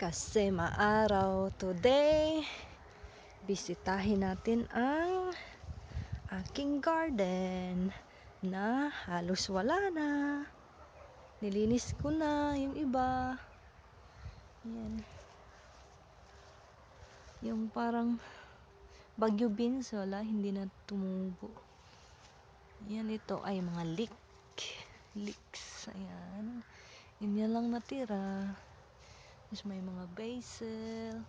kasi maaraw today. Bisitahin natin ang aking garden na halos wala na. Nilinis ko na yung iba. Yan yung parang bagyo beans wala hindi na tumubo. Yan ito ay mga leek. Leeks ayan. Yun yan lang natira tapos may mga basil.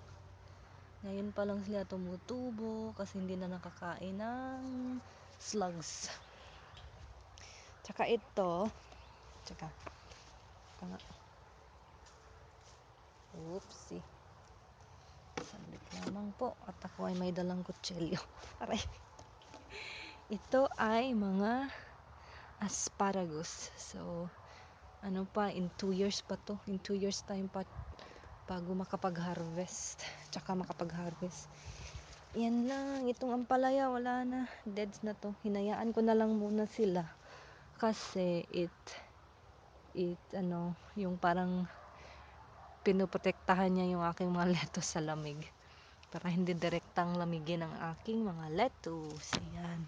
Ngayon pa lang sila tumutubo kasi hindi na nakakain ng slugs. Tsaka ito, tsaka, tsaka Oopsie. Sandit lamang po at ako ay may dalang kutsilyo. Aray. Ito ay mga asparagus. So, ano pa, in 2 years pa to. In 2 years time pa bago makapag-harvest tsaka makapag-harvest. Yan lang itong ampalaya wala na. Deads na to. Hinayaan ko na lang muna sila. Kasi it it ano yung parang pinoprotektahan niya yung aking mga lettuce sa lamig. Para hindi direktang lamigin ang aking mga lettuce. Ayan.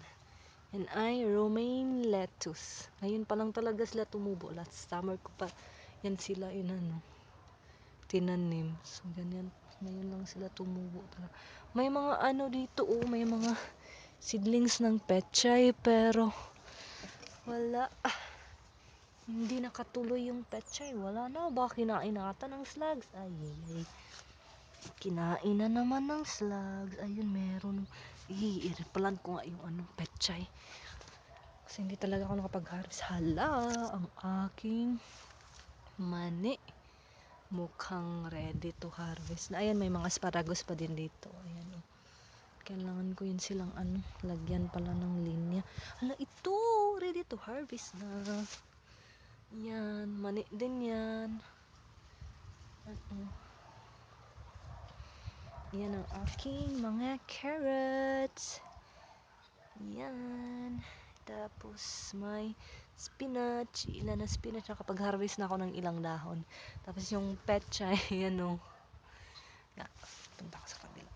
Yan ay romaine lettuce. Ngayon pa lang talaga sila tumubo. Last summer ko pa yan sila inano tinanim. So, ganyan. Ngayon lang sila tumubo. May mga ano dito, oh, may mga seedlings ng pechay, pero wala. Ah, hindi nakatuloy yung pechay. Wala na. Baka kinain ata ng slugs. Ay, ay, ay. Kinain na naman ng slugs. Ayun, meron. I-plant ko nga yung anong pechay. Kasi hindi talaga ako nakapag-harvest. Hala, ang aking mani mukhang ready to harvest. Na ayan may mga asparagus pa din dito. Ayan oh. kailangan ko yun silang ano lagyan pala ng linya. Hala ito! Ready to harvest na. Yan mani din yan. Ano yan ang aking mga carrots. Yan. Tapos may spinach, ilan na spinach nakapag-harvest na ako ng ilang dahon. Tapos yung petchay, yan o. Na, punta ko sa kabila.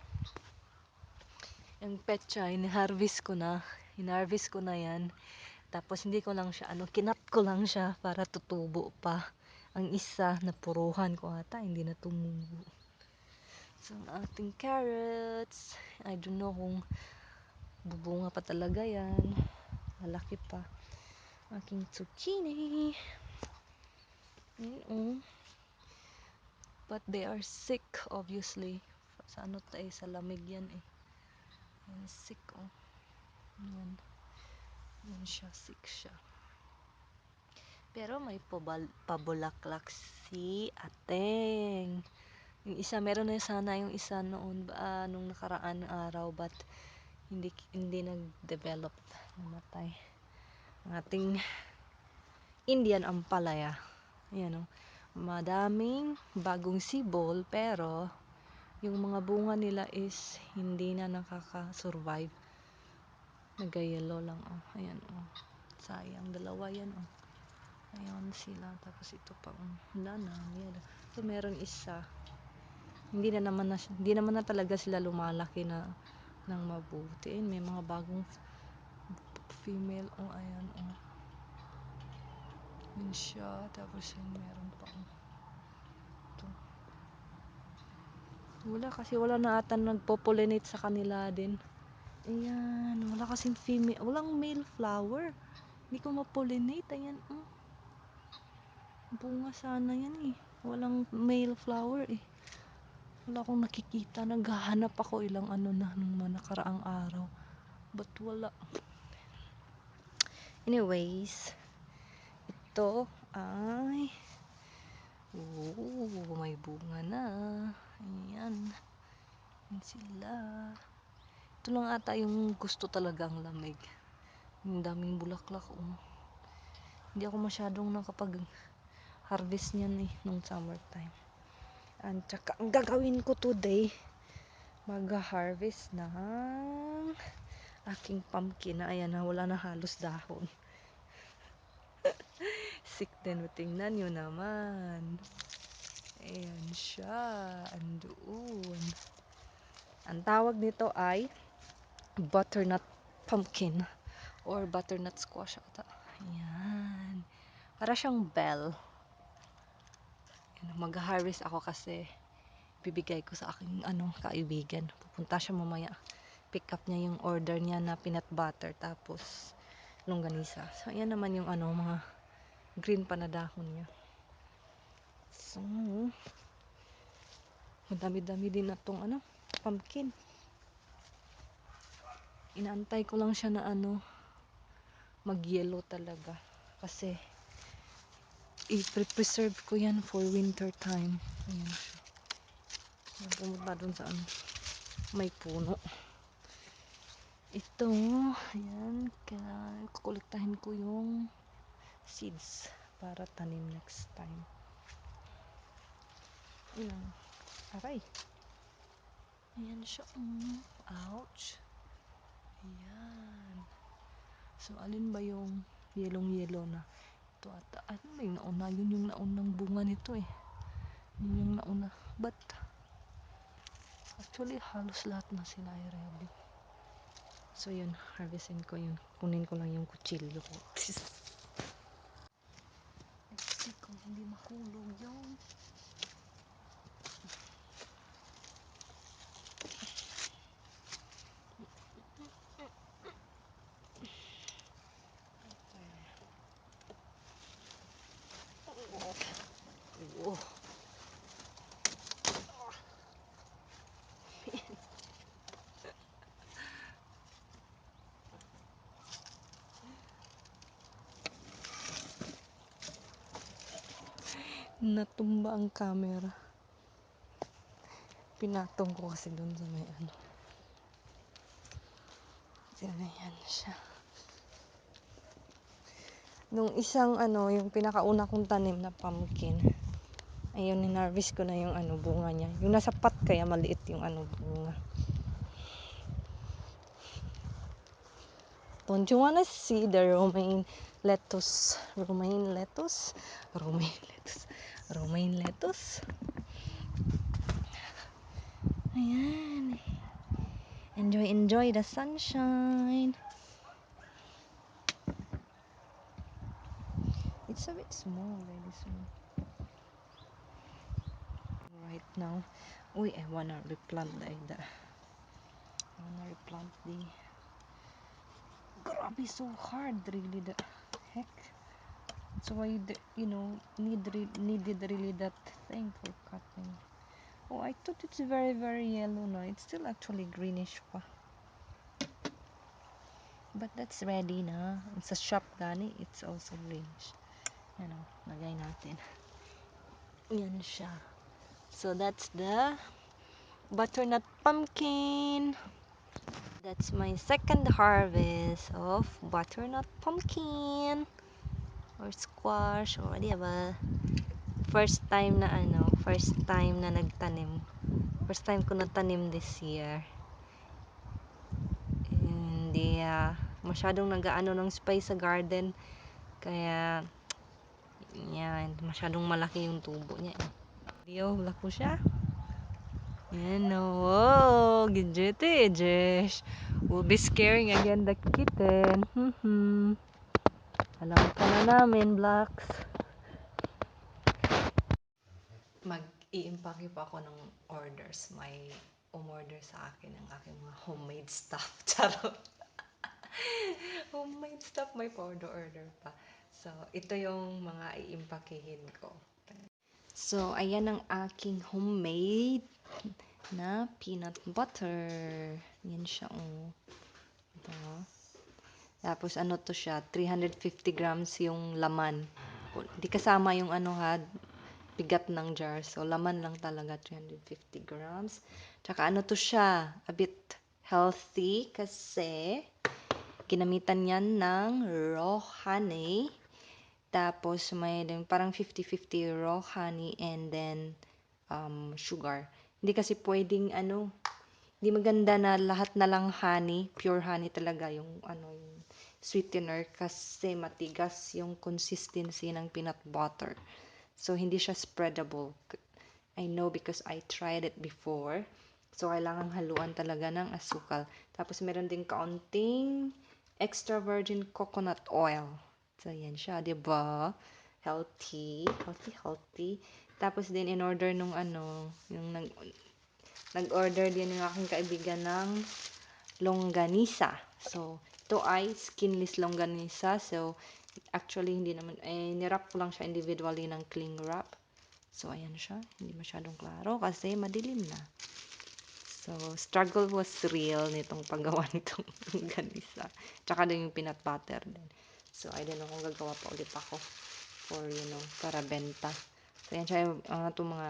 Yung petchay, ni-harvest ko na. In-harvest ko na yan. Tapos hindi ko lang siya, ano, kinat ko lang siya para tutubo pa. Ang isa, napuruhan ko ata, hindi na tumubo. So, ang ating carrots, I don't know kung bubunga pa talaga yan. Malaki pa aking zucchini. Mm But they are sick, obviously. Sa ano tayo, sa lamig yan eh. Yan, sick oh. Yan. Yan siya, sick siya. Pero may pabulaklak si Ateng. Yung isa, meron na sana yung isa noon, uh, nung nakaraan araw, but hindi, hindi nag-develop. Namatay ang ating Indian ampalaya. Ayan o. Oh. Madaming bagong sibol pero yung mga bunga nila is hindi na nakaka-survive. Nagayelo lang oh. Ayan oh. Sayang dalawa yan oh. Ayan sila tapos ito pa oh. Wala na. Ayan. Meron isa. Hindi na naman na, hindi naman na talaga sila lumalaki na ng mabuti. May mga bagong female. Oh ayan oh. Yun siya tapos yun meron pa oh. Ito. Wala kasi wala na ata nagpo-pollinate sa kanila din. Ayan wala kasing female walang male flower. Hindi ko ma-pollinate ayan oh. Bunga sana yan eh. Walang male flower eh. Wala akong nakikita. Naghahanap ako ilang ano na nung nakaraang araw. But wala Anyways, ito ay oh, may bunga na. Ayan. Ayan sila. Ito lang ata yung gusto talagang lamig. Yung daming bulaklak. Oh. Hindi ako masyadong nakapag harvest niyan eh nung summertime. And tsaka ang gagawin ko today mag-harvest ng aking pumpkin na ayan na wala na halos dahon sick din tingnan nyo naman Ayan siya. Andoon. Ang tawag nito ay butternut pumpkin or butternut squash ata. Ayan. Para siyang bell. Mag-harvest ako kasi bibigay ko sa aking ano, kaibigan. Pupunta siya mamaya. Pick up niya yung order niya na peanut butter tapos longganisa. So, ayan naman yung ano, mga green pa na dahon niya. So, madami-dami din na tong ano, pumpkin. Inaantay ko lang siya na ano, mag-yellow talaga. Kasi, i-preserve ko yan for winter time. Ayan siya. Pumunta dun sa ano, may puno. Ito, ayan, kaya kukolektahin ko yung seeds para tanim next time. Ayan. Aray. Ayan siya. Mm. Ouch. Ayan. So, alin ba yung yelong-yellow na? Ito ata. Ano ba yung nauna? Yun yung naunang bunga nito eh. Yun yung nauna. But, actually, halos lahat na sila ay ready. So, yun. Harvestin ko yun. Kunin ko lang yung kutsilyo ko. Let's see kung hindi mahulog yung Oh. Natumba ang camera. Pinatong ko kasi doon sa may ano. Yan yan siya. Nung isang ano, yung pinakauna kong tanim na pumpkin. Ayun, ninarvest ko na yung ano, bunga niya. Yung nasa pot kaya maliit yung ano, bunga. Don't you wanna see the romaine lettuce? Romaine lettuce? Romaine lettuce. Romaine lettuce. Ayan. Enjoy, enjoy the sunshine. It's a bit small, eh, one. Right now. Uy, I wanna replant like that. I wanna replant the... Grabe, so hard, really, the heck. That's why, you know, need needed really that thing for cutting. Oh, I thought it's very, very yellow now It's still actually greenish pa. But that's ready na. It's a shop gani. It's also greenish. Ano, lagay natin. Yan siya. So that's the butternut pumpkin. That's my second harvest of butternut pumpkin or squash or whatever. First time na ano, first time na nagtanim. First time ko natanim this year. Hindi ah, masyadong nagaano ng space sa garden. Kaya yan, masyadong malaki yung tubo niya. eh. Dio, wala ko siya. Yan o. Oh, gidjete, Jesh. We'll be scaring again the kitten. Hmm Alam ka na namin, Blacks. Mag-i-impake pa ako ng orders. May umorder sa akin ng aking mga homemade stuff. Charot. homemade stuff, may pa-order-order pa. So, ito yung mga iimpakehin ko. So, ayan ang aking homemade na peanut butter. Yan siya, oh. Ito. Tapos, ano to siya? 350 grams yung laman. Hindi kasama yung ano ha, bigat ng jar. So, laman lang talaga, 350 grams. Tsaka ano to siya? A bit healthy kasi ginamitan yan ng raw honey. Tapos, may parang 50-50 raw honey and then um, sugar. Hindi kasi pwedeng ano, hindi maganda na lahat na lang honey, pure honey talaga yung ano yung sweetener kasi matigas yung consistency ng peanut butter. So hindi siya spreadable. I know because I tried it before. So, kailangang haluan talaga ng asukal. Tapos, meron din kaunting extra virgin coconut oil. So, yan siya, di ba? Healthy. Healthy, healthy. Tapos din, in order nung ano, yung nag, nag-order din yung aking kaibigan ng longganisa. So, ito ay skinless longganisa. So, actually, hindi naman, eh, nirap ko lang siya individually ng cling wrap. So, ayan siya. Hindi masyadong klaro kasi madilim na. So, struggle was real nitong paggawa nitong longganisa. Tsaka din yung peanut butter din. So, I don't know kung gagawa pa ulit ako for, you know, para benta. So, ayan siya yung uh, itong mga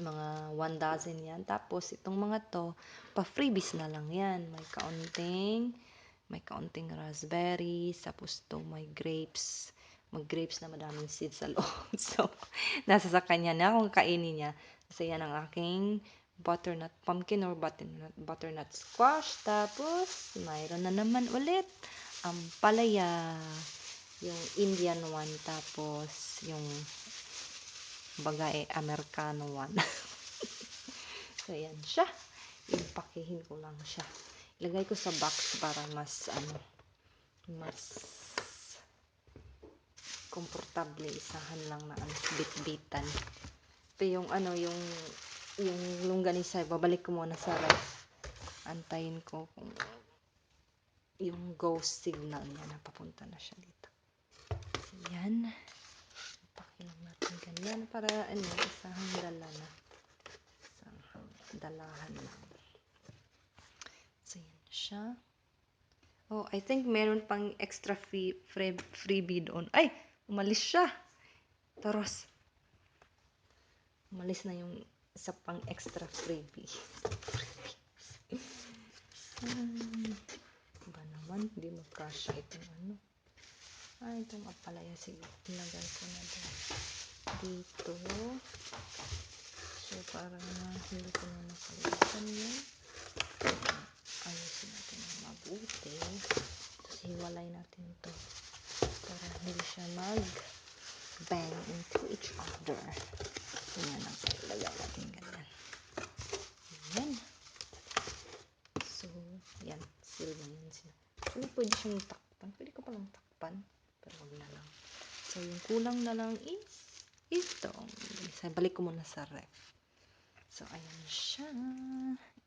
mga one dozen yan. Tapos, itong mga to, pa-freebies na lang yan. May kaunting, may kaunting raspberries, tapos to may grapes. Mag-grapes na madaming seeds sa loob. So, nasa sa kanya na kung kainin niya. Kasi yan ang aking butternut pumpkin or butternut, butternut squash. Tapos, mayroon na naman ulit ang palaya. Yung Indian one. Tapos, yung baga eh, Americano one. so, yan siya. Impakihin ko lang siya. Ilagay ko sa box para mas, ano, mas komportable isahan lang na ano, bit-bitan. Yung ano, yung yung longganisa, babalik ko muna sa ref. Antayin ko kung yung ghost signal niya na papunta na siya dito. Yan. Ganyan para ano, isahang dala na. Isahang dalahan lang. So, yan siya. Oh, I think meron pang extra free, free, freebie doon. Ay! Umalis siya. Taros. Umalis na yung isa pang extra freebie. um, ba naman? Hindi magkasya itong ano. Ah, itong apalaya. Sige, ilagay ko na din. Dito. So, para na hindi ko na nakalimutan yun. Ayusin natin ng mabuti. Tapos, hiwalay natin to para hindi siya mag bang into each other. Ganyan ang ilagay natin ganyan. Ayan. So, yan. Seal na yan siya. Actually, pwede siyang takpan. Pwede ko palang takpan. Pero wag na lang. So, yung kulang na lang is ito. Isa, balik ko muna sa ref. So, ayan siya.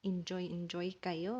Enjoy, enjoy kayo.